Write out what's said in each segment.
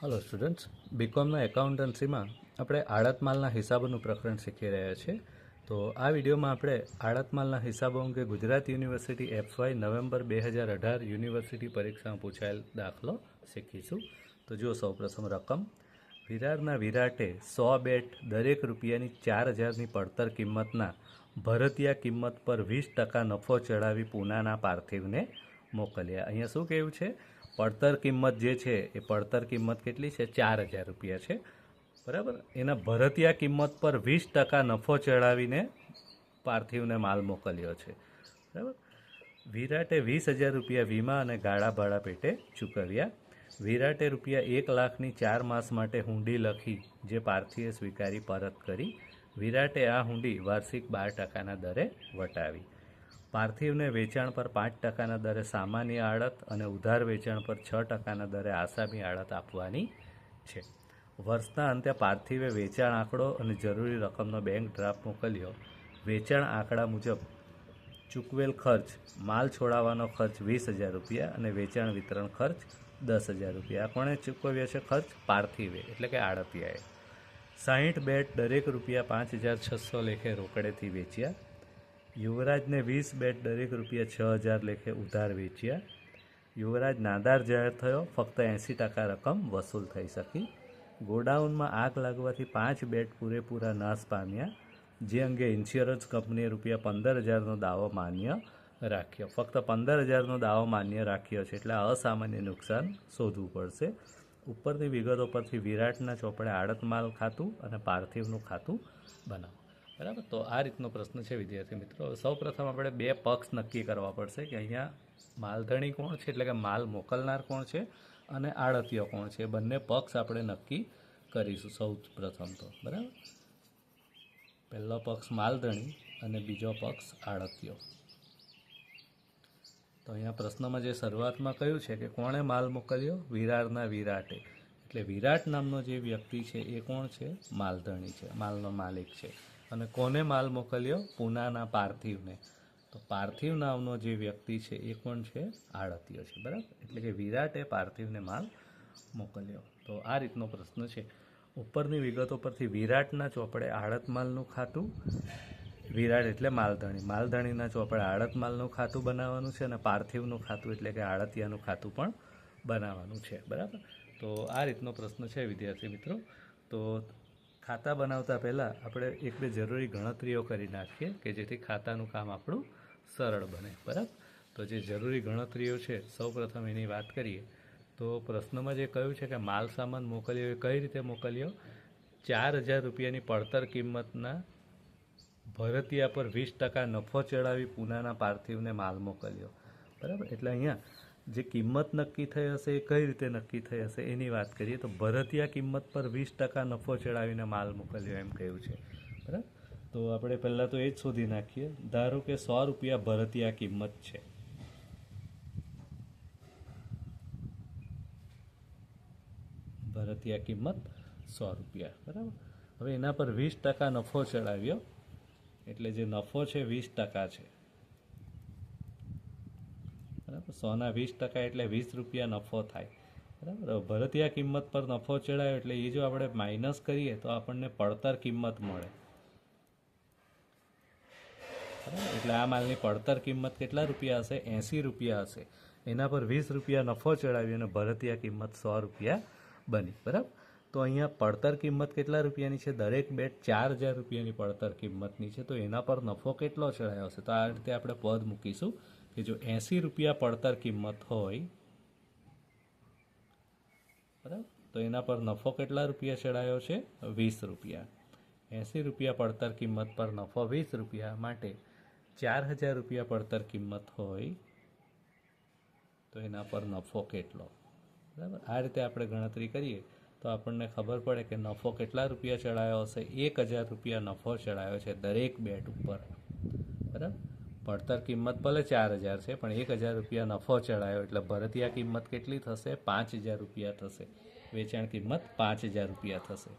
Hello students બીકોમના એકાઉન્ટન્સીમાં આપણે આડતમાલના હિસાબોનું પ્રકરણ શીખી રહ્યા છીએ. તો આ વિડીયોમાં આપણે આડતમાલના હિસાબો અંગે ગુજરાત યુનિવર્સિટી એફવાય નવેમ્બર બે હજાર અઢાર યુનિવર્સિટી પરીક્ષામાં પૂછાયેલ દાખલો શીખીશું. તો જુઓ સૌપ્રથમ રકમ. વિરારના વિરાટે સો બેટ દરેક રૂપિયાની ચાર હજારની પડતર કિંમતના ભરતિયા કિંમત પર વીસ ટકા નફો ચડાવી પૂનાના પાર્થિવને મોકલ્યા. અહીંયા શું કહ્યું છે? પડતર કિંમત જે છે, એ પડતર કિંમત કેટલી છે? ચાર હજાર રૂપિયા છે. બરાબર? એના ભરતિયા કિંમત પર વીસ ટકા નફો ચડાવીને પાર્થિવને માલ મોકલ્યો છે. બરાબર? વિરાટે વીસ હજાર રૂપિયા વીમા અને ગાળા ભાડા પેટે ચૂકવ્યા. વિરાટે રૂપિયા એક લાખની ચાર માસ માટે હુંડી લખી, જે પાર્થિવે સ્વીકારી પરત કરી. વિરાટે આ હુંડી વાર્ષિક બાર ટકાના દરે વટાવી. પાર્થિવને વેચાણ પર પાંચ ટકાના દરે સામાન્ય આડત અને ઉધાર વેચાણ પર છ ટકાના દરે આસામી આડત આપવાની છે. વર્ષના અંતે પાર્થિવે વેચાણ આંકડો અને જરૂરી રકમનો બેંક ડ્રાફ્ટ મોકલ્યો. વેચાણ આંકડા મુજબ ચૂકવેલ ખર્ચ, માલ છોડાવવાનો ખર્ચ વીસ હજાર રૂપિયા અને વેચાણ વિતરણ ખર્ચ દસ હજાર રૂપિયા. કોણે ચૂકવ્યો છે ખર્ચ? પાર્થિવે, એટલે કે આડતિયાએ. સાહીઠ બેટ દરેક રૂપિયા પાંચ હજાર છસો લેખે રોકડેથી વેચ્યા. યુવરાજને વીસ બેટ દરેક રૂપિયા છ હજાર લેખે ઉધાર વેચ્યા. યુવરાજ નાદાર જાહેર થયો. ફક્ત એંસી ટકા રકમ વસૂલ થઈ શકી. ગોડાઉનમાં આગ લાગવાથી પાંચ બેટ પૂરેપૂરા નાશ પામ્યા. જે અંગે ઇન્સ્યોરન્સ કંપનીએ રૂપિયા પંદર હજારનો દાવો માન્ય રાખ્યો. ફક્ત પંદર હજારનો દાવો માન્ય રાખ્યો છે એટલે અસામાન્ય નુકસાન શોધવું પડશે. ઉપરની વિગતો પરથી વિરાટના ચોપડે આડત માલ ખાતું અને પાર્થિવનું ખાતું બનાવો બરાબર? તો આ રીતનો પ્રશ્ન છે વિદ્યાર્થી મિત્રો. સૌપ્રથમ આપણે બે પક્ષ નક્કી કરવા પડશે કે અહીંયા માલધણી કોણ છે, એટલે કે માલ મોકલનાર કોણ છે અને આડતીયો કોણ છે. બંને પક્ષ આપણે નક્કી કરીશું સૌ પ્રથમ તો. બરાબર? પહેલો પક્ષ માલધણી અને બીજો પક્ષ આડતીયો. તો અહીંયા પ્રશ્નમાં જે શરૂઆતમાં કહ્યું છે કે કોણે માલ મોકલ્યો? વિરારના વિરાટે. એટલે વિરાટ નામનો જે વ્યક્તિ છે એ કોણ છે? માલધણી છે. માલનો માલિક છે. અને કોને માલ મોકલ્યો? પૂનાના પાર્થિવને. તો પાર્થિવ નામનો જે વ્યક્તિ છે, એ કોણ છે? આડતીયો છે, બરાબર? એટલે કે વિરાટે પાર્થિવને માલ મોકલ્યો. તો આ રીતનો પ્રશ્ન છે. ઉપરની વિગતો પરથી વિરાટના ચોપડે આડત માલનું ખાતું, વિરાટ એટલે માલધણી. માલધણીના ચોપડે આડત માલનું ખાતું બનાવવાનું છે અને પાર્થિવનું ખાતું એટલે કે આડતિયાનું ખાતું પણ બનાવવાનું છે, બરાબર? તો આ રીતનો પ્રશ્ન છે, વિદ્યાર્થી મિત્રો. તો ખાતા બનાવતા પહેલાં આપણે એક બે જરૂરી ગણતરીઓ કરી નાખીએ કે જેથી ખાતાનું કામ આપણું સરળ બને. બરાબર? તો જે જરૂરી ગણતરીઓ છે, સૌપ્રથમ એની વાત કરીએ, તો પ્રશ્નમાં જે કહ્યું છે કે માલ સામાન મોકલ્યો, એ કઈ રીતે મોકલ્યો? ચાર હજાર રૂપિયાની પડતર કિંમતના ભરતિયા પર વીસ ટકા નફો ચડાવી પૂનાના પાર્થિવને માલ મોકલ્યો. બરાબર? એટલે અહીંયા જે કિંમત નક્કી થઈ હશે, એ કઈ રીતે નક્કી થઈ હશે, એની વાત કરીએ તો ભરતિયા કિંમત પર વીસ ટકા નફો ચડાવીને માલ મોકલ્યો એમ કહ્યું છે. બરાબર? તો આપણે પહેલાં તો એ જ શોધી નાખીએ. ધારો કે સો રૂપિયા ભરતિયા કિંમત છે. ભરતિયા કિંમત સો રૂપિયા. બરાબર? હવે એના પર વીસ ટકા નફો ચડાવ્યો. એટલે જે નફો છે, વીસ ટકા છે બરાબર સોના વીસ ટકા એટલે વીસ રૂપિયા નફો થાય. બરાબર? ભરતીયા કિંમત પર નફો ચડાયો એટલે એ જો આપણે માઇનસ કરીએ તો આપણને પડતર કિંમત મળે. એટલે આ માલની પડતર કિંમત કેટલા રૂપિયા હશે? એંસી રૂપિયા હશે. એના પર વીસ રૂપિયા નફો ચડાવી અને ભરતિયા કિંમત સો રૂપિયા બની. બરાબર? તો અહીંયા પડતર કિંમત કેટલા રૂપિયાની છે? દરેક બેટ ચાર હજાર રૂપિયાની પડતર કિંમતની છે. તો એના પર નફો કેટલો ચડાયો હશે? તો આ રીતે આપણે પદ મૂકીશું. કે જો એંસી રૂપિયા પડતર કિંમત હોય, બરાબર? તો એના પર નફો કેટલા રૂપિયા ચડાયો છે? વીસ રૂપિયા. એંસી રૂપિયા પડતર કિંમત પર નફો વીસ રૂપિયા માટે ચાર હજાર રૂપિયા પડતર કિંમત હોય, તો એના પર નફો કેટલો? બરાબર? આ રીતે આપણે ગણતરી કરીએ, તો આપણને ખબર પડે કે નફો કેટલા રૂપિયા ચડાયો હશે? એક હજાર રૂપિયા નફો ચડાયો છે દરેક બેટ ઉપર. બરાબર? પડતર કિંમત ભલે ચાર હજાર છે, પણ એક હજાર રૂપિયા નફો ચડાયો એટલે ભરતિયા કિંમત કેટલી થશે? પાંચ હજાર રૂપિયા થશે. વેચાણ કિંમત પાંચ હજાર રૂપિયા થશે.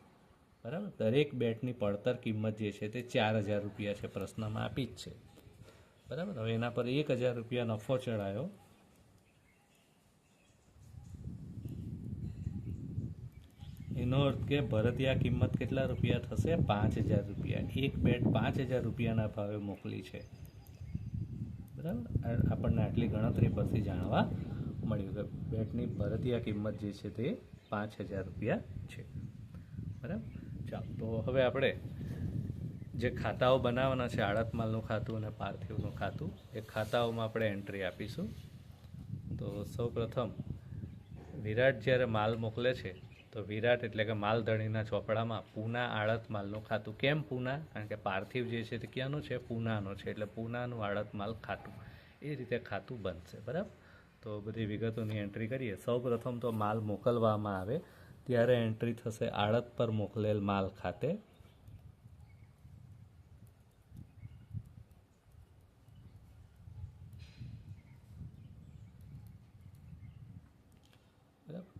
બરાબર? દરેક બેટની પડતર કિંમત જે છે તે ચાર હજાર રૂપિયા છે, પ્રશ્નમાં આપી જ છે. બરાબર? હવે એના પર એક હજાર રૂપિયા નફો ચડાયો. એનો અર્થ કે ભરતિયા કિંમત કેટલા રૂપિયા થશે? પાંચ હજાર રૂપિયા. એક બેટ પાંચ હજાર રૂપિયાના ભાવે મોકલી છે. બરાબર? આપણને આટલી ગણતરી પરથી જાણવા મળ્યું કે બેટની ભરતિયા કિંમત જે છે તે પાંચ હજાર રૂપિયા છે. બરાબર? ચાલો, તો હવે આપણે જે ખાતાઓ બનાવવાના છે આડત માલનું ખાતું અને પાર્થિવનું ખાતું, એ ખાતાઓમાં આપણે એન્ટ્રી આપીશું. તો સૌપ્રથમ વિરાટ જ્યારે માલ મોકલે છે તો વિરાટ એટલે કે માલધણીના ચોપડામાં પૂના આળત માલનું ખાતું. કેમ પૂના? કારણ કે પાર્થિવ જે છે તે ક્યાંનું છે? પૂનાનો છે. એટલે પૂનાનું આળત માલ ખાતું. એ રીતે ખાતું બનશે. બરાબર? તો બધી વિગતોની એન્ટ્રી કરીએ. સૌપ્રથમ તો માલ મોકલવામાં આવે. ત્યારે એન્ટ્રી થશે આળત પર મોકલેલ માલ ખાતે.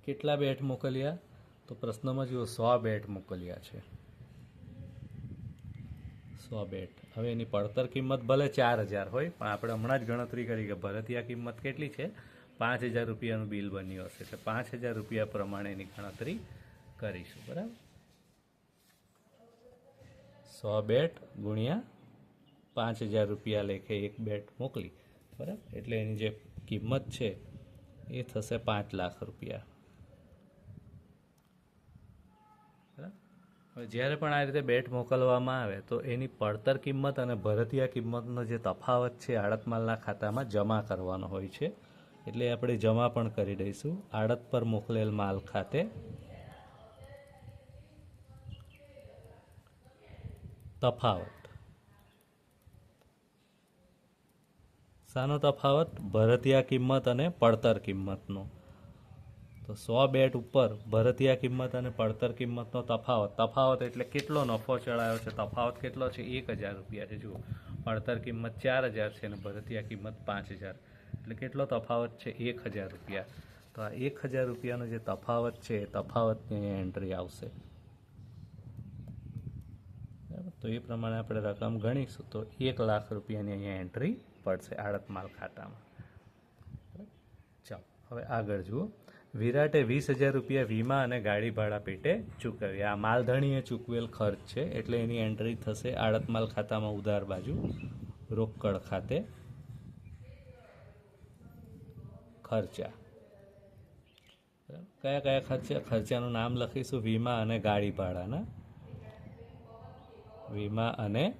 કેટલા બેટ મોકલ્યા? તો પ્રશ્નમાં જુઓ, સો બેટ મોકલ્યા છે. સો બેટ. હવે એની પડતર કિંમત ભલે ચાર હજાર હોય, પણ આપણે હમણાં જ ગણતરી કરી કે ભરતિયા કિંમત કેટલી છે? પાંચ હજાર રૂપિયાનું બિલ બન્યું હશે. એટલે પાંચ હજાર રૂપિયા પ્રમાણે એની ગણતરી કરીશું. બરાબર? સો બેટ ગુણ્યા પાંચ હજાર રૂપિયા લેખે એક બેટ મોકલી. બરાબર? એટલે એની જે કિંમત છે, એ થશે પાંચ લાખ રૂપિયા બરાબર હવે જ્યારે પણ આ રીતે બેટ મોકલવામાં આવે, તો એની પડતર કિંમત અને ભરતીયા કિંમતનો જે તફાવત છે આડત માલના ખાતામાં જમા કરવાનો હોય છે. એટલે આપણે જમા પણ કરી દઈશું. આડત પર મોકલેલ માલ ખાતે તફાવત. શાનો તફાવત? ભરતીયા કિંમત અને પડતર કિંમતનો. તો સો બેટ ઉપર ભરતીયા કિંમત અને પડતર કિંમતનો તફાવત. તફાવત એટલે કેટલો નફો ચડાયો છે? તફાવત કેટલો છે? એક હજાર રૂપિયા છે. જુઓ, પડતર કિંમત ચાર હજાર છે અને ભરતીયા કિંમત પાંચ હજાર. એટલે કેટલો તફાવત છે? એક હજાર રૂપિયા. તો આ એક હજાર રૂપિયાનો જે તફાવત છે, એ તફાવતની અહીંયા એન્ટ્રી આવશે. તો એ પ્રમાણે આપણે રકમ ગણીશું. તો એક લાખ રૂપિયાની અહીંયા એન્ટ્રી પડશે આડત માલ ખાતામાં ચાલો, હવે આગળ જુઓ. વિરાટે વીસ હજાર રૂપિયા વીમા અને ગાડી ભાડા પેટે ચૂકવ્યા. આ માલધણીએ ચૂકવેલ ખર્ચ છે, એટલે એની એન્ટ્રી થશે આડત માલ ખાતામાં ઉધાર બાજુ, રોકડ ખાતે ખર્ચા. કયા કયા ખર્ચા? ખર્ચાનું નામ લખીશું. વીમા અને ગાડી ભાડાના. વીમા અને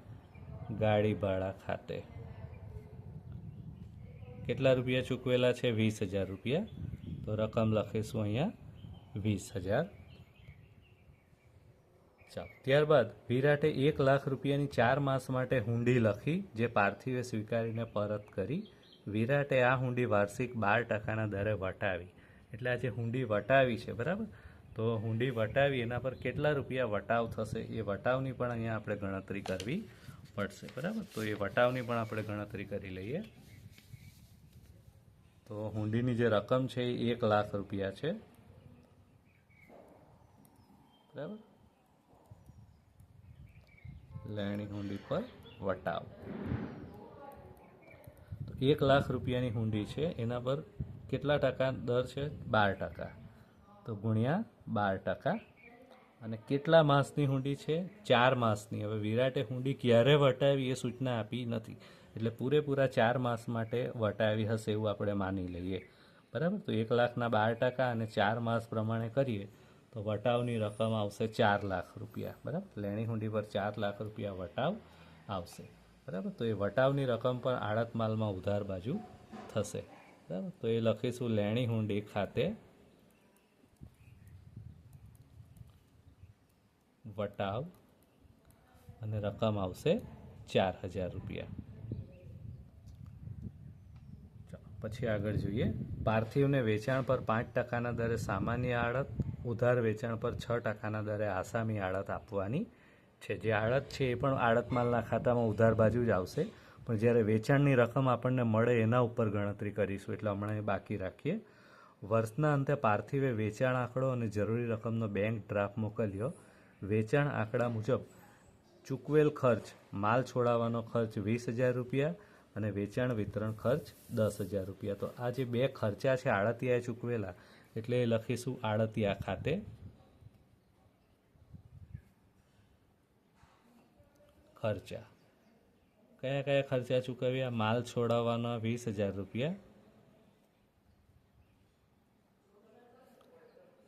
ગાડી ભાડા ખાતે. કેટલા રૂપિયા ચૂકવેલા છે? વીસ હજાર રૂપિયા. તો રકમ લખીશું અહીંયા વીસ હજાર. ચાલો, ત્યારબાદ વિરાટે એક લાખ રૂપિયાની ચાર માસ માટે હુંડી લખી, જે પાર્થિવે સ્વીકારીને પરત કરી. વિરાટે આ હુંડી વાર્ષિક બાર ટકાના દરે વટાવી. એટલે આ જે હુંડી વટાવી છે, બરાબર? તો હુંડી વટાવી, એના પર કેટલા રૂપિયા વટાવ થશે, એ વટાવની પણ અહીંયા આપણે ગણતરી કરવી પડશે, બરાબર? તો એ વટાવની પણ આપણે ગણતરી કરી લઈએ. તો હુંડીની જે રકમ છે એ એક લાખ રૂપિયા છે. બરાબર? લેણી હુંડી પર વટાવ. તો એક લાખ રૂપિયાની હુંડી છે, એના પર કેટલા ટકા દર છે? બાર ટકા. તો ગુણ્યા બાર ટકા. અને કેટલા માસની હુંડી છે? ચાર માસની. હવે વિરાટે હુંડી ક્યારે વટાવી એ સૂચના આપી નથી. એટલે પૂરેપૂરા ચાર માસ માટે વટાવી હશે એવું આપણે માની લઈએ. બરાબર? તો એક લાખના બાર ટકા અને ચાર માસ પ્રમાણે કરીએ, તો વટાવની રકમ આવશે ચાર લાખ રૂપિયા. બરાબર? લેણી હુંડી પર ચાર લાખ રૂપિયા વટાવ આવશે. બરાબર? તો એ વટાવની રકમ પણ આડત માલમાં ઉધાર બાજુ થશે. બરાબર? તો એ લખીશું લેણી હુંડી ખાતે વટાવ અને રકમ આવશે ચાર હજાર રૂપિયા ચાલો, પછી આગળ જોઈએ. પાર્થિવને વેચાણ પર પાંચ ટકાના દરે સામાન્ય આડત ઉધાર વેચાણ પર છ ટકાના દરે આસામી આડત આપવાની છે. જે આડત છે એ પણ આડત માલના ખાતામાં ઉધાર બાજુ જ આવશે. પણ જ્યારે વેચાણની રકમ આપણને મળે એના ઉપર ગણતરી કરીશું. એટલે હમણાં એ બાકી રાખીએ. વર્ષના અંતે પાર્થિવે વેચાણ આંકડો અને જરૂરી રકમનો બેંક ડ્રાફ્ટ મોકલ્યો. વેચાણ આંકડા મુજબ ચૂકવેલ ખર્ચ, માલ છોડાવવાનો ખર્ચ વીસ હજાર રૂપિયા અને વેચાણ વિતરણ ખર્ચ દસ હજાર રૂપિયા. તો આ જે બે ખર્ચા છે આળતિયાએ ચૂકવેલા, એટલે એ લખીશું આળતિયા ખાતે. ખર્ચા. કયા કયા ખર્ચા ચૂકવ્યા? માલ છોડાવવાના વીસ હજાર રૂપિયા.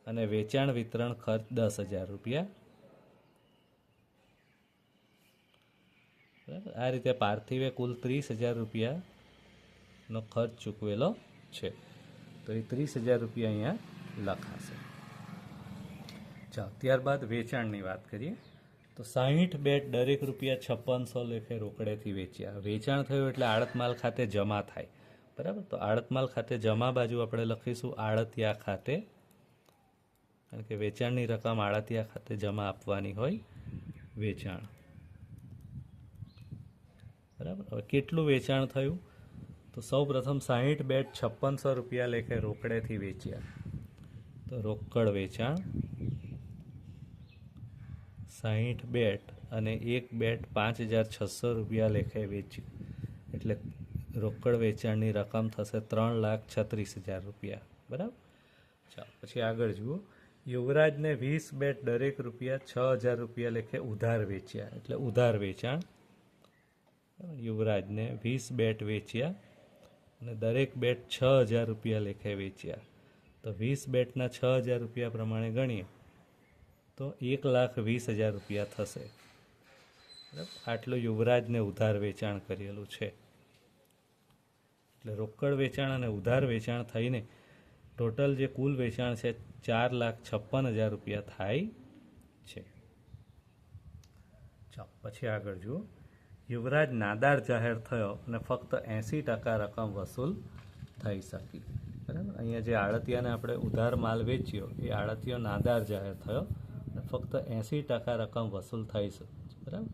અને વેચાણ વિતરણ ખર્ચ દસ હજાર રૂપિયા. બરાબર આ રીતે પાર્થિવે કુલ ત્રીસ હજાર રૂપિયાનો ખર્ચ ચૂકવેલો છે. તો એ ત્રીસ હજાર રૂપિયા અહીંયા લખાશે. ચાલો, ત્યારબાદ વેચાણની વાત કરીએ. તો સાહીઠ બેટ દરેક રૂપિયા છપ્પનસો લેખે રોકડેથી વેચ્યા. વેચાણ થયું એટલે આડતમાલ ખાતે જમા થાય. બરાબર? તો આડત માલ ખાતે જમા બાજુ આપણે લખીશું આડતિયા ખાતે. કારણ કે વેચાણની રકમ આડતિયા ખાતે જમા આપવાની હોય વેચાણ. બરાબર? હવે કેટલું વેચાણ થયું? તો સૌ પ્રથમ સાહીઠ બેટ છપ્પનસો રૂપિયા લેખે રોકડેથી વેચ્યા. તો રોકડ વેચાણ, સાહીઠ બેટ અને એક બેટ પાંચ હજાર છસો રૂપિયા લેખે વેચ્યું. એટલે રોકડ વેચાણની રકમ થશે ત્રણ લાખ છત્રીસ હજાર રૂપિયા. બરાબર? ચાલો, પછી આગળ જુઓ. યુવરાજને વીસ બેટ દરેક રૂપિયા છ હજાર રૂપિયા લેખે ઉધાર વેચ્યા. એટલે ઉધાર વેચાણ યુવરાજને વીસ બેટ વેચ્યા અને દરેક બેટ છ હજાર રૂપિયા લેખે વેચ્યા. તો વીસ બેટના છ હજાર રૂપિયા પ્રમાણે ગણીએ, તો એક લાખ વીસ હજાર રૂપિયા થશે. આટલું યુવરાજને ઉધાર વેચાણ કરેલું છે. એટલે રોકડ વેચાણ અને ઉધાર વેચાણ થઈને ટોટલ જે કુલ વેચાણ છે ચાર લાખ છપ્પન હજાર રૂપિયા થાય છે. પછી આગળ જુઓ. યુવરાજ નાદાર જાહેર થયો અને ફક્ત એંસી ટકા રકમ વસૂલ થઈ શકી. બરાબર? અહીંયા જે આડતિયાને આપણે ઉધાર માલ વેચ્યો, એ આડતિયો નાદાર જાહેર થયો અને ફક્ત એંસી ટકા રકમ વસૂલ થઈ શકી બરાબર?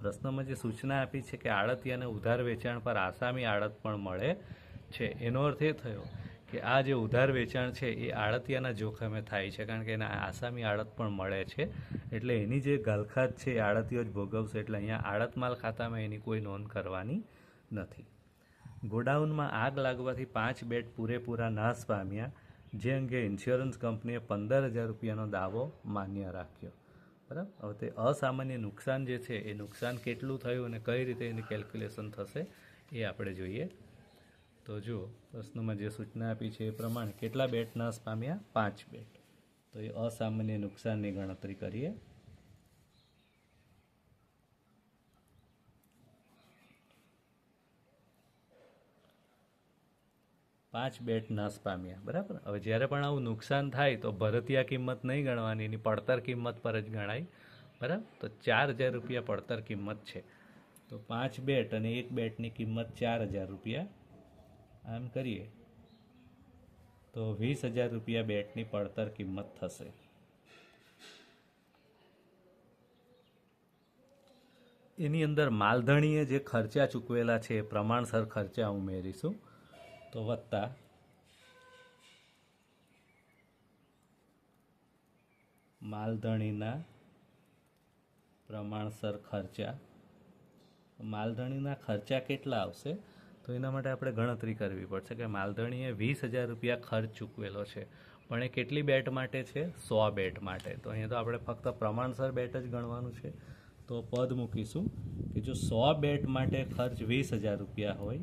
પ્રશ્નમાં જે સૂચના આપી છે કે આડતિયાને ઉધાર વેચાણ પર આસામી આડત પણ મળે છે, એનો અર્થ એ થયો કે આ જે ઉધાર વેચાણ છે, એ આડતિયાના જોખમે થાય છે, કારણ કે એના આસામી આડત પણ મળે છે. એટલે એની જે ગલખાત છે, એ આડતીઓ જ ભોગવશે. એટલે અહીંયા આડતમાલ ખાતામાં એની કોઈ નોંધ કરવાની નથી. ગોડાઉનમાં આગ લાગવાથી પાંચ બેટ પૂરેપૂરા નાશ પામ્યા, જે અંગે ઇન્સ્યોરન્સ કંપનીએ પંદર હજાર રૂપિયાનો દાવો માન્ય રાખ્યો. બરાબર? હવે તે અસામાન્ય નુકસાન જે છે, એ નુકસાન કેટલું થયું અને કઈ રીતે એની કેલ્ક્યુલેશન થશે, એ આપણે જોઈએ તો જુઓ પ્રશ્નમાં જે સૂચના આપી છે એ પ્રમાણે કેટલા બેટ નાશ પામ્યા? પાંચ બેટ. તો એ અસામાન્ય નુકસાનની ગણતરી કરીએ. પાંચ બેટ નાશ પામ્યા, બરાબર? હવે જ્યારે પણ આવું નુકસાન થાય તો ભરતિયા કિંમત નહીં ગણવાની, એની પડતર કિંમત પર જ ગણાય, બરાબર? તો ચાર હજાર રૂપિયા પડતર કિંમત છે. તો પાંચ બેટ અને એક બેટની કિંમત ચાર હજાર રૂપિયા આમ કરીએ તો વીસ હજાર રૂપિયા બેટની પડતર કિંમત થશે. એની અંદર માલધણીએ જે ખર્ચા ચૂકવેલા છે એ પ્રમાણસર ખર્ચા ઉમેરીશું તો વત્તા માલધણીના પ્રમાણસર ખર્ચા. માલધણીના ખર્ચા કેટલા આવશે? તો એના માટે આપણે ગણતરી કરવી પડશે કે માલધણીએ વીસ હજાર રૂપિયા ખર્ચ ચૂકવેલો છે. પણ એ કેટલી બેટ માટે છે? સો બેટ માટે. તો અહીંયા તો આપણે ફક્ત પ્રમાણસર બેટ જ ગણવાનું છે. તો પદ મૂકીશું કે જો સો બેટ માટે ખર્ચ વીસ હજાર રૂપિયા હોય,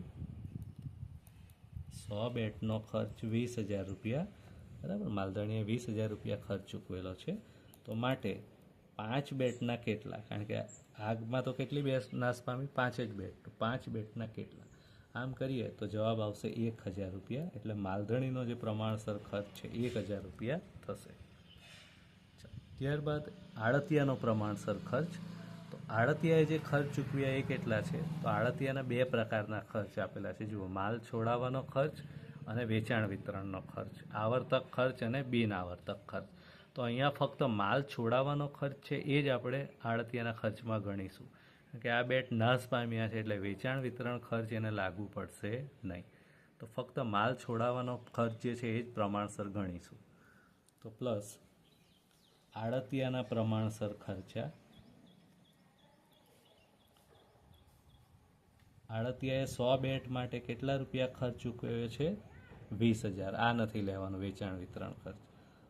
સો બેટનો ખર્ચ વીસ હજાર રૂપિયા, બરાબર? માલધણીએ વીસ હજાર રૂપિયા ખર્ચ ચૂકવેલો છે. તો માટે પાંચ બેટના કેટલા? કારણ કે આગમાં તો કેટલી બે નાશ પામી? પાંચ જ બેટ. પાંચ બેટના કેટલા? આમ કરીએ તો જવાબ આવશે એક હજાર રૂપિયા. એટલે માલધણીનો જે પ્રમાણસર ખર્ચ છે એક હજાર રૂપિયા થશે. ત્યારબાદ આળતિયાનો પ્રમાણસર ખર્ચ. તો આળતિયાએ જે ખર્ચ ચૂકવ્યા એ કેટલા છે? તો આળતિયાના બે પ્રકારના ખર્ચ આપેલા છે. જુઓ, માલ છોડાવવાનો ખર્ચ અને વેચાણ વિતરણનો ખર્ચ. આવર્તક ખર્ચ અને બિન આવર્તક ખર્ચ. તો અહીંયા ફક્ત માલ છોડાવવાનો ખર્ચ છે, એ જ આપણે આળતિયાના ખર્ચમાં ગણીશું. કે આ બેટ નાશ પામ્યા છે એટલે વેચાણ વિતરણ ખર્ચ એને લાગુ પડશે નહીં. તો ફક્ત માલ છોડાવવાનો ખર્ચ જે છે એ જ પ્રમાણસર ગણીશું. તો પ્લસ આડતિયાના પ્રમાણસર ખર્ચા. આડતિયાએ સો બેટ માટે કેટલા રૂપિયા ખર્ચ ચૂકવ્યો છે? વીસ હજાર. આ નથી લેવાનું વેચાણ વિતરણ ખર્ચ.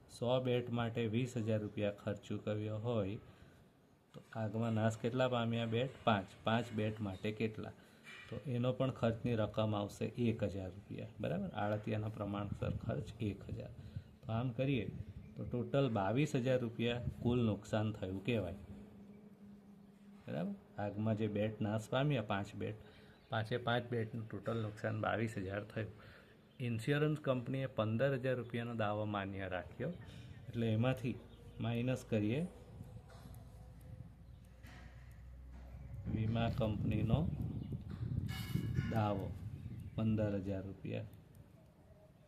સો બેટ માટે વીસ હજાર રૂપિયા ખર્ચ ચૂકવ્યો હોય તો આગમાં નાશ કેટલા પામ્યા બેટ? પાંચ. પાંચ બેટ માટે કેટલા? તો એનો પણ ખર્ચની રકમ આવશે એક હજાર રૂપિયા. બરાબર? આળતિયાના પ્રમાણસર ખર્ચ એક હજાર. તો આમ કરીએ તો ટોટલ બાવીસ હજાર રૂપિયા કુલ નુકસાન થયું કહેવાય. બરાબર? આગમાં જે બેટ નાશ પામ્યા, પાંચ બેટ, પાંચે પાંચ બેટનું ટોટલ નુકસાન બાવીસ હજાર થયું. ઇન્સ્યોરન્સ કંપનીએ પંદર હજાર રૂપિયાનો દાવો માન્ય રાખ્યો. એટલે એમાંથી માઇનસ કરીએ વીમા કંપનીનો દાવો, પંદર હજાર રૂપિયા.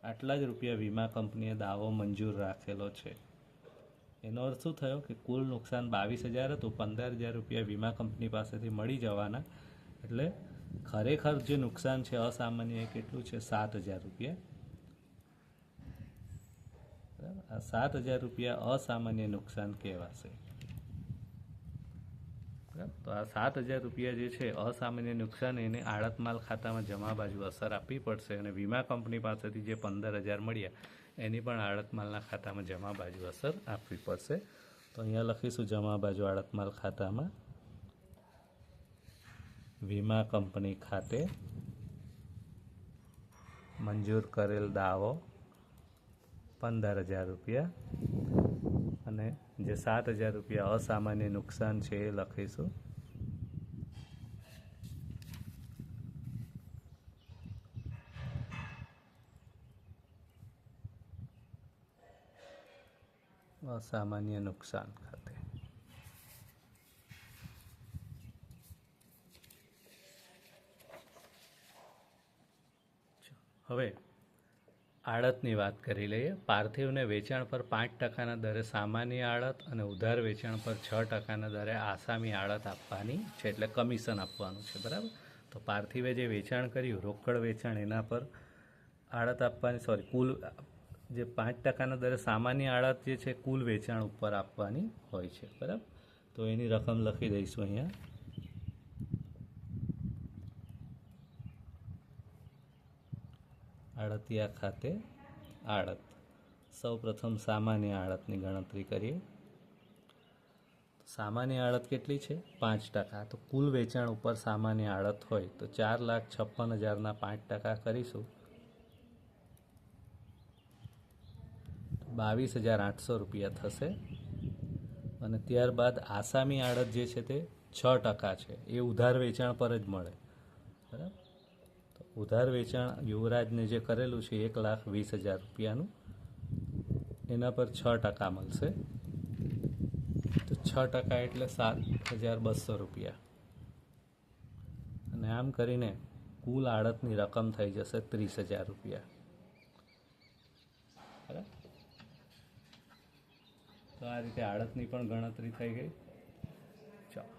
આટલા જ રૂપિયા વીમા કંપનીએ દાવો મંજૂર રાખેલો છે. એનો અર્થ શું થયો? કે કુલ નુકસાન બાવીસ હજાર હતું, પંદર હજાર રૂપિયા વીમા કંપની પાસેથી મળી જવાના. એટલે ખરેખર જે નુકસાન છે, અસામાન્ય કેટલું છે? સાત હજાર રૂપિયા. આ સાત હજાર રૂપિયા અસામાન્ય નુકસાન કહેવાશે. તો આ સાત હજાર રૂપિયા જે છે, અસામાન્ય નુકસાન એને આડતમાલ ખાતામાં જમા બાજુ અસર આપવી પડશે અને વીમા કંપની પાસેથી જે પંદર હજાર મળ્યા, એની પણ આડતમાલના ખાતામાં જમા બાજુ અસર આપવી પડશે. તો અહીંયા લખીશું, જમા બાજુ આડતમાલ ખાતામાં વીમા કંપની ખાતે મંજૂર કરેલ દાવો પંદર હજાર રૂપિયા અને જે સાત હજાર રૂપિયા અસામાન્ય નુકસાન છે એ લખીશું. અસામાન્ય નુકસાન ખાતે હવે આડતની વાત કરી લઈએ. પાર્થિવને વેચાણ પર પાંચ ટકાના દરે સામાન્ય આડત અને ઉધાર વેચાણ પર છ ટકાના દરે આસામી આડત આપવાની છે, એટલે કમિશન આપવાનું છે, બરાબર? તો પાર્થિવે જે વેચાણ કર્યું, રોકડ વેચાણ, એના પર આડત આપવાની સોરી કુલ જે પાંચ ટકાના દરે સામાન્ય આડત જે છે, કુલ વેચાણ ઉપર આપવાની હોય છે, બરાબર? તો એની રકમ લખી દઈશું અહીંયા. આડતિયા ખાતે આળત સૌ પ્રથમ સામાન્ય આળતની ગણતરી કરીએ. સામાન્ય આળત કેટલી છે? પાંચ ટકા. તો કુલ વેચાણ ઉપર સામાન્ય આળત હોય તો ચાર લાખ છપ્પન હજારના પાંચ ટકા કરીશું. બાવીસ હજાર આઠસો રૂપિયા થશે. અને ત્યારબાદ આસામી આળત જે છે તે છ ટકા છે. એ ઉધાર વેચાણ પર જ મળે. બરાબર? ઉધાર વેચાણ યુવરાજને જે કરેલું છે એક લાખ વીસ હજાર રૂપિયાનું, એના પર છ ટકા મળશે. તો છ ટકા એટલે સાત હજાર બસો રૂપિયા. અને આમ કરીને કુલ આડતની રકમ થઈ જશે ત્રીસ હજાર રૂપિયા. બરાબર? તો આ રીતે આડતની પણ ગણતરી થઈ ગઈ.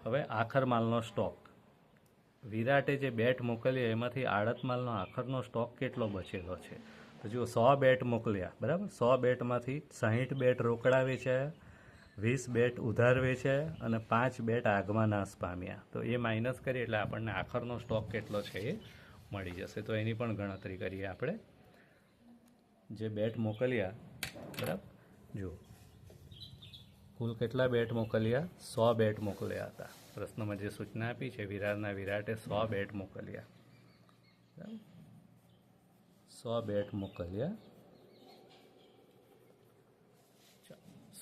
હવે આખર માલનો સ્ટોક વિરાટે જે બેટ મોકલી એમાંથી આડત માલનો આખરનો સ્ટોક કેટલો બચેલો છે? તો જુઓ, સો બેટ મોકલ્યા, બરાબર? સો બેટમાંથી સાહીઠ બેટ રોકડા વેચાયા વીસ બેટ ઉધાર વેચાયા અને પાંચ બેટ આગમાં નાશ પામ્યા. તો એ માઇનસ કરીએ એટલે આપણને આખરનો સ્ટોક કેટલો છે એ મળી જશે. તો એની પણ ગણતરી કરીએ આપણે. જે બેટ મોકલ્યા, બરાબર? જુઓ, કુલ કેટલા બેટ મોકલ્યા? સો બેટ મોકલ્યા હતા. પ્રશ્નમાં જે સૂચના આપી છે વિરાટના વિરાટે સો બેટ મોકલ્યા. સો બેટ મોકલ્યા.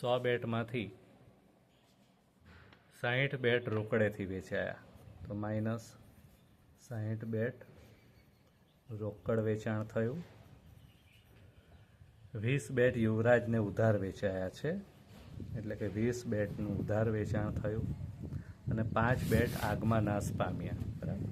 સો બેટમાંથી સાહીઠ બેટ રોકડેથી વેચાયા. તો માઇનસ સાહીઠ બેટ રોકડ વેચાણ થયું. વીસ બેટ યુવરાજને ઉધાર વેચાયા છે. એટલે કે વીસ બેટનું ઉધાર વેચાણ થયું. અને પાંચ બેટ આગમાં નાશ પામ્યા. બરાબર?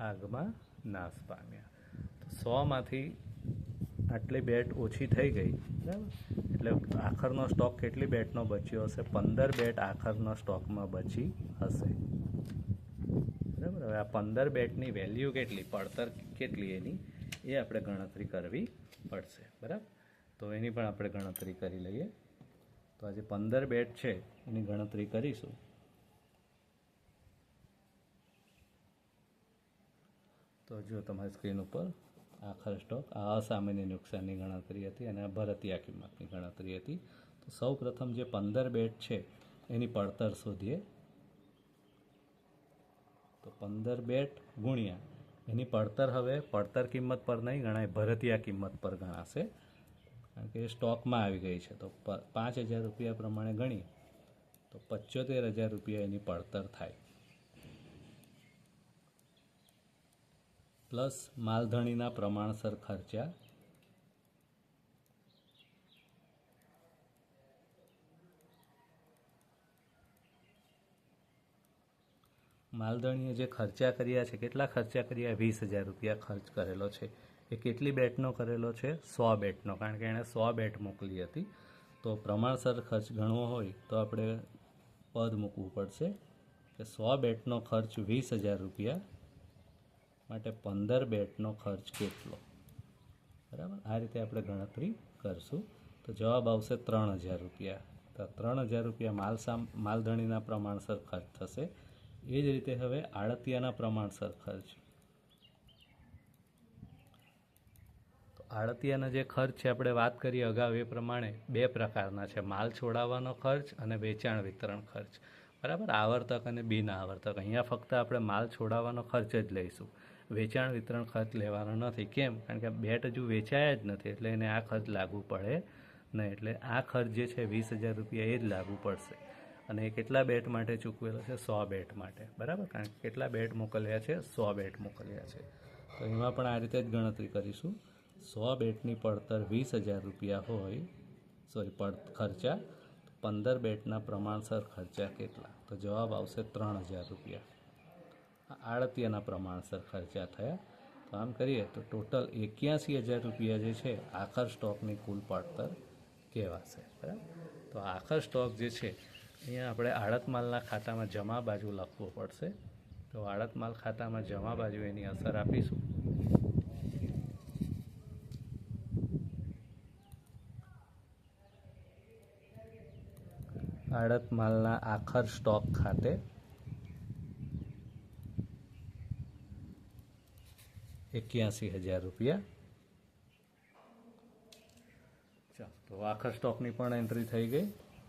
આગમાં નાશ પામ્યા. તો સોમાંથી આટલી બેટ ઓછી થઈ ગઈ. બરાબર? એટલે આખરનો સ્ટોક કેટલી બેટનો બચ્યો હશે? પંદર બેટ આખરના સ્ટોકમાં બચી હશે. બરાબર? હવે આ પંદર બેટની વેલ્યુ કેટલી? પડતર કેટલી એની? એ આપણે ગણતરી કરવી પડશે બરાબર? તો એની પણ આપણે ગણતરી કરી લઈએ. તો આજે પંદર બેટ છે, એની ગણતરી કરીશું. તો જો તમારી સ્ક્રીન ઉપર આખર સ્ટોક, આ અસામાન્ય નુકસાનની ગણતરી હતી અને આ ભરતીયા કિંમતની ગણતરી હતી. તો સૌ પ્રથમ જે પંદર બેટ છે, એની પડતર શોધીએ. તો પંદર બેટ ગુણ્યા એની પડતર હવે, પડતર કિંમત પર નહીં, ગણાય ભરતિયા કિંમત પર ગણાશે. કારણ કે સ્ટોકમાં આવી ગઈ છે. તો પાંચ હજાર રૂપિયા પ્રમાણે ગણી, તો પચોતેર હજાર રૂપિયા એની પડતર થાય. પ્લસ માલધણીના પ્રમાણસર ખર્ચા માલધણીએ જે ખર્ચા કર્યા છે, કેટલા ખર્ચા કર્યા? વીસ હજાર રૂપિયા ખર્ચ કરેલો છે. એ કેટલી બેટનો કરેલો છે? સો બેટનો. કારણ કે એણે સો બેટ મોકલી હતી. તો પ્રમાણસર ખર્ચ ગણવો હોય તો આપણે પદ મૂકવું પડશે કે સો બેટનો ખર્ચ વીસ હજાર રૂપિયા માટે પંદર બેટનો ખર્ચ કેટલો? બરાબર? આ રીતે આપણે ગણતરી કરશું. તો જવાબ આવશે ત્રણ હજાર રૂપિયા. તો ત્રણ હજાર રૂપિયા માલ માલધણીના પ્રમાણસર ખર્ચ થશે. એ જ રીતે હવે આળતિયાના પ્રમાણસર ખર્ચ. તો આડતિયાના જે ખર્ચ છે, આપણે વાત કરીએ અગાઉ એ પ્રમાણે બે પ્રકારના છે. માલ છોડાવવાનો ખર્ચ અને વેચાણ વિતરણ ખર્ચ. બરાબર? આવર્તક અને બિન આવર્તક અહીંયા ફક્ત આપણે માલ છોડાવવાનો ખર્ચ જ લઈશું. વેચાણ વિતરણ ખર્ચ લેવાનો નથી. કેમ? કારણ કે બેટ હજુ વેચાયા જ નથી, એટલે એને આ ખર્ચ લાગુ પડે નહીં. એટલે આ ખર્ચ જે છે, વીસ હજાર રૂપિયા એ જ લાગુ પડશે. અને કેટલા બેટ માટે ચૂકવેલો છે? સો બેટ માટે. બરાબર? કારણ કે કેટલા બેટ મોકલ્યા છે? સો બેટ મોકલ્યા છે. તો એમાં પણ આ રીતે જ ગણતરી કરીશું. સો બેટની પડતર વીસ હજાર રૂપિયા હોય, સોરી, પડ, ખર્ચા પંદર બેટના પ્રમાણસર ખર્ચા કેટલા? તો જવાબ આવશે ત્રણ હજાર રૂપિયા. આડતિયાના પ્રમાણસર ખર્ચા થયા. તો આમ કરીએ તો ટોટલ એક્યાસી હજાર રૂપિયા જે છે, આખર સ્ટોકની કુલ પડતર કહેવાશે. બરાબર? તો આખર સ્ટોક જે છે અહીંયા આપણે આડત માલના ખાતામાં જમા બાજુ લખવું પડશે. તો આડત માલ ખાતામાં જમા બાજુ એની અસર આપીશું. આડત માલના આખર સ્ટોક ખાતે એક્યાસી હજાર રૂપિયા. ચાલો, તો આખર સ્ટોકની પણ એન્ટ્રી થઈ ગઈ.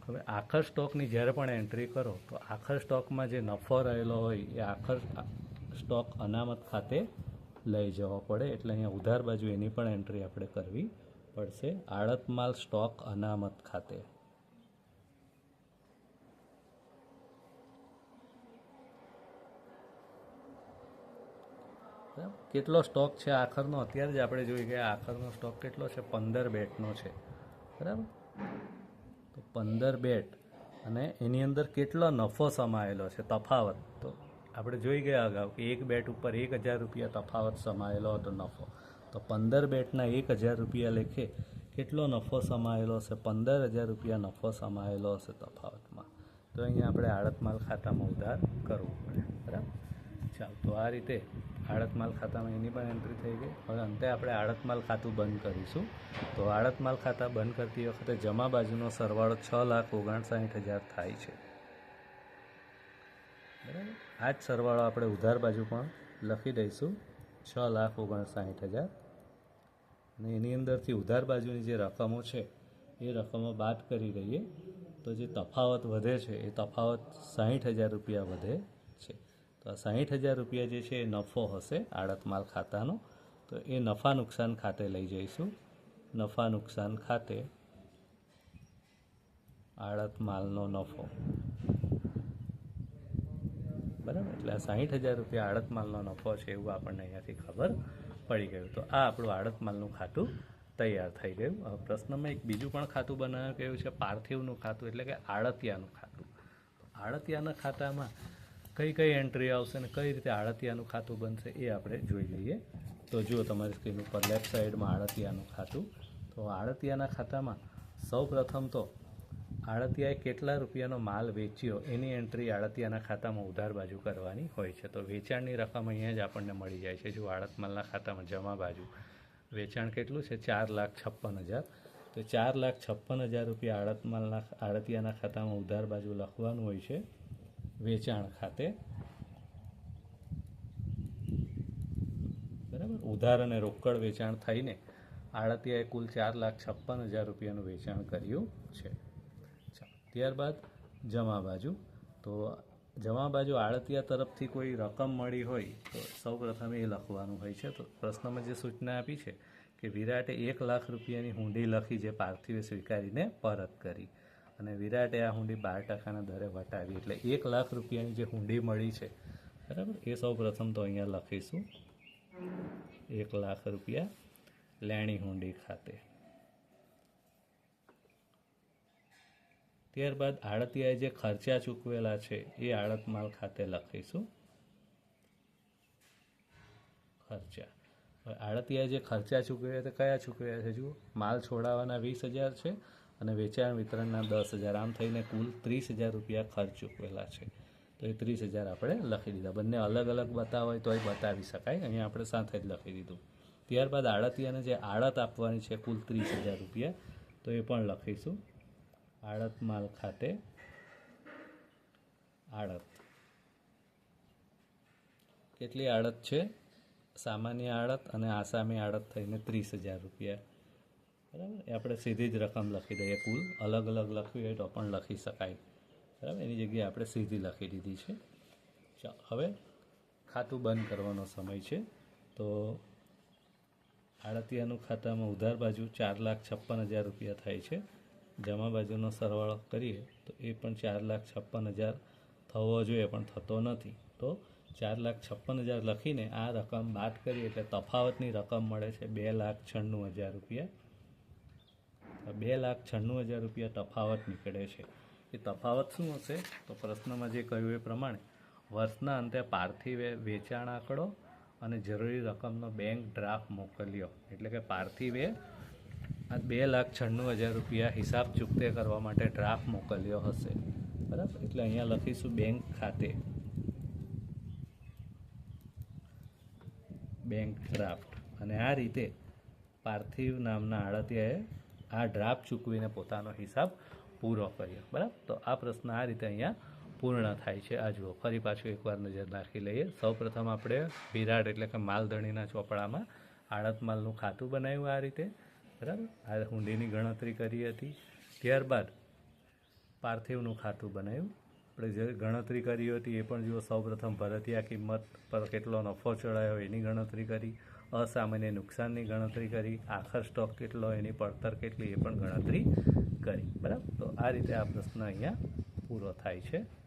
હવે આખર સ્ટોકની જ્યારે પણ એન્ટ્રી કરો, તો આખર સ્ટોકમાં જે નફો રહેલો હોય, એ આખર સ્ટોક અનામત ખાતે લઈ જવો પડે. એટલે અહીંયા ઉધાર બાજુ એની પણ એન્ટ્રી આપણે કરવી પડશે. આડતમાલ સ્ટોક અનામત ખાતે? કેટલો સ્ટોક છે આખરનો? અત્યારે જ આપણે જોઈ ગયા આખરનો સ્ટોક કેટલો છે? પંદર બેટનો છે. બરાબર? તો પંદર બેટ. અને એની અંદર કેટલો નફો સમાયેલો છે તફાવત? તો આપણે જોઈ ગયા અગાઉ કે એક બેટ ઉપર એક હજાર રૂપિયા તફાવત સમાયેલો હતો નફો. તો પંદર બેટના એક હજાર રૂપિયા લેખે કેટલો નફો સમાયેલો હશે પંદર હજાર રૂપિયા નફો સમાયેલો હશે તફાવતમાં. તો અહીંયા આપણે આડત માલ ખાતામાં ઉધાર કરવું પડે. બરાબર? ચાલો તો આ રીતે આડતમાલ ખાતામાં એની પણ એન્ટ્રી થઈ ગઈ. હવે અંતે આપણે આડત માલ ખાતું બંધ કરીશું. તો આડત માલ ખાતા બંધ કરતી વખતે જમા બાજુનો સરવાળો છ લાખ ઓગણસાઠ હજાર થાય છે. બરાબર? આ જ સરવાળો આપણે ઉધાર બાજુ પણ લખી દઈશું. છ લાખ ઓગણસાઠ હજાર. અને એની અંદરથી ઉધાર બાજુની જે રકમો છે, એ રકમો બાદ કરી દઈએ. તો જે તફાવત વધે છે, એ તફાવત સાહીઠ હજાર રૂપિયા વધે. તો આ સાહીઠ હજાર રૂપિયા જે છે એ નફો હશે આડત માલ ખાતાનો. તો એ નફા નુકસાન ખાતે લઈ જઈશું. નફા નુકસાન ખાતે આડત માલનો નફો. બરાબર? એટલે આ સાહીઠ હજાર રૂપિયા આડત માલનો નફો છે એવું આપણને અહીંયાથી ખબર પડી ગયું. તો આ આપણું આડત માલનું ખાતું તૈયાર થઈ ગયું. હવે પ્રશ્નમાં એક બીજું પણ ખાતું બનાવ્યું ગયું છે પાર્થિવનું ખાતું, એટલે કે આડતિયાનું ખાતું. આડતિયાના ખાતામાં કઈ કઈ એન્ટ્રી આવશે અને કઈ રીતે આળતિયાનું ખાતું બનશે એ આપણે જોઈ લઈએ. તો જુઓ તમારી સ્ક્રીન ઉપર લેફ્ટ સાઈડમાં આળતિયાનું ખાતું. તો આળતિયાના ખાતામાં સૌ પ્રથમ તો આળતિયાએ કેટલા રૂપિયાનો માલ વેચ્યો એની એન્ટ્રી આળતિયાના ખાતામાં ઉધાર બાજુ કરવાની હોય છે. તો વેચાણની રકમ અહીંયા જ આપણને મળી જાય છે. જો આળત માલના ખાતામાં જમા બાજુ વેચાણ કેટલું છે? ચાર લાખ છપ્પન હજાર. તો ચાર લાખ છપ્પન હજાર રૂપિયા આળત માલના આળતિયાના ખાતામાં ઉધાર બાજુ લખવાનું હોય છે. વેચાણ ખાતે. બરાબર? ઉધાર અને રોકડ વેચાણ થઈને આડતિયાએ કુલ ચાર લાખ છપ્પન હજાર રૂપિયાનું વેચાણ કર્યું છે. ત્યારબાદ જમા બાજુ. તો જમા બાજુ આડતિયા તરફથી કોઈ રકમ મળી હોય તો સૌ પ્રથમ એ લખવાનું હોય છે. તો પ્રશ્નમાં જે સૂચના આપી છે કે વિરાટે એક લાખ રૂપિયાની હુંડી લખી જે પાર્થિવે સ્વીકારીને પરત કરી. અને વિરાટે આ હુંડી બાર ટકાના દરે વટાવી. એટલે એક લાખ રૂપિયાની જે હુંડી મળી છે, બરાબર? એ સૌ પ્રથમ તો અહીંયા લખીશું. એક લાખ રૂપિયા લેણી હુંડી ખાતે. ત્યારબાદ આડતિયાએ જે ખર્ચા ચૂકવેલા છે, એ આડત માલ ખાતે લખીશું. ખર્ચા. આડતિયાએ જે ખર્ચા ચૂકવ્યા તે કયા ચૂકવ્યા છે, જુઓ? માલ છોડાવવાના વીસ હજાર છે અને વેચાણ વિતરણના દસ હજાર. આમ થઈને કુલ ત્રીસ હજાર રૂપિયા ખર્ચ ચૂકવેલા છે. તો એ ત્રીસ હજાર આપણે લખી દીધા. બંને અલગ અલગ બતાવો હોય એ બતાવી શકાય. અહીંયા આપણે સાથે જ લખી દીધું. ત્યારબાદ આડતિયાને જે આડત આપવાની છે કુલ ત્રીસ હજાર રૂપિયા, તો એ પણ લખીશું. આડત માલ ખાતે આડત. કેટલી આડત છે? સામાન્ય આડત અને આસામી આડત થઈને ત્રીસ હજાર રૂપિયા. બરાબર? આપણે સીધી જ રકમ લખી દઈએ, કુલ. અલગ અલગ લખવી હોય તો પણ લખી શકાય. બરાબર? એની જગ્યાએ આપણે સીધી લખી દીધી છે. ચાલો, હવે ખાતું બંધ કરવાનો સમય છે. તો આડતિયાનું ખાતામાં ઉધાર બાજુ ચાર લાખ છપ્પન હજાર રૂપિયા થાય છે. જમા બાજુનો સરવાળો કરીએ તો એ પણ ચાર લાખ છપ્પન હજાર થવો જોઈએ, પણ થતો નથી. તો ચાર લાખ છપ્પન હજાર લખીને આ રકમ બાદ કરીએ એટલે તફાવતની રકમ મળે છે બે લાખ છન્નું હજાર રૂપિયા. બે લાખ છન્નું હજાર રૂપિયા તફાવત નીકળે છે. એ તફાવત શું હશે? તો પ્રશ્નમાં જે કહ્યું એ પ્રમાણે વર્ષના અંતે પાર્થિવ વેચાણ આંકડો અને જરૂરી રકમનો બેંક ડ્રાફ્ટ મોકલ્યો. એટલે કે પાર્થિવે આ બે લાખ છન્નું હજાર રૂપિયા હિસાબ ચૂકતે કરવા માટે ડ્રાફ્ટ મોકલ્યો હશે. બરાબર? એટલે અહીંયા લખીશું બેંક ખાતે. બેંક ડ્રાફ્ટ અને આ રીતે પાર્થિવ નામના આડતિયાએ આ ડ્રાફ્ટ ચૂકવીને પોતાનો હિસાબ પૂરો કર્યો. બરાબર? તો આ પ્રશ્ન આ રીતે અહીંયા પૂર્ણ થાય છે. આ જુઓ, ફરી પાછું એકવાર નજર નાખી લઈએ. સૌપ્રથમ આપણે વિરાટ એટલે કે માલધણીના ચોપડામાં આડત માલનું ખાતું બનાવ્યું આ રીતે. બરાબર? આ હુંડીની ગણતરી કરી હતી. ત્યારબાદ પાર્થિવનું ખાતું બનાવ્યું. આપણે જે ગણતરી કરી હતી એ પણ જુઓ, સૌપ્રથમ ભરતિયા કિંમત પર કેટલો નફો ચડાયો એની ગણતરી કરી. અસામાન્ય નુકસાનની ગણતરી કરી આખર સ્ટોક કેટલો, એની પડતર કેટલી, એ પણ ગણતરી કરી. બરાબર? તો આ રીતે આ પ્રશ્ન અહીંયા પૂરો થાય છે.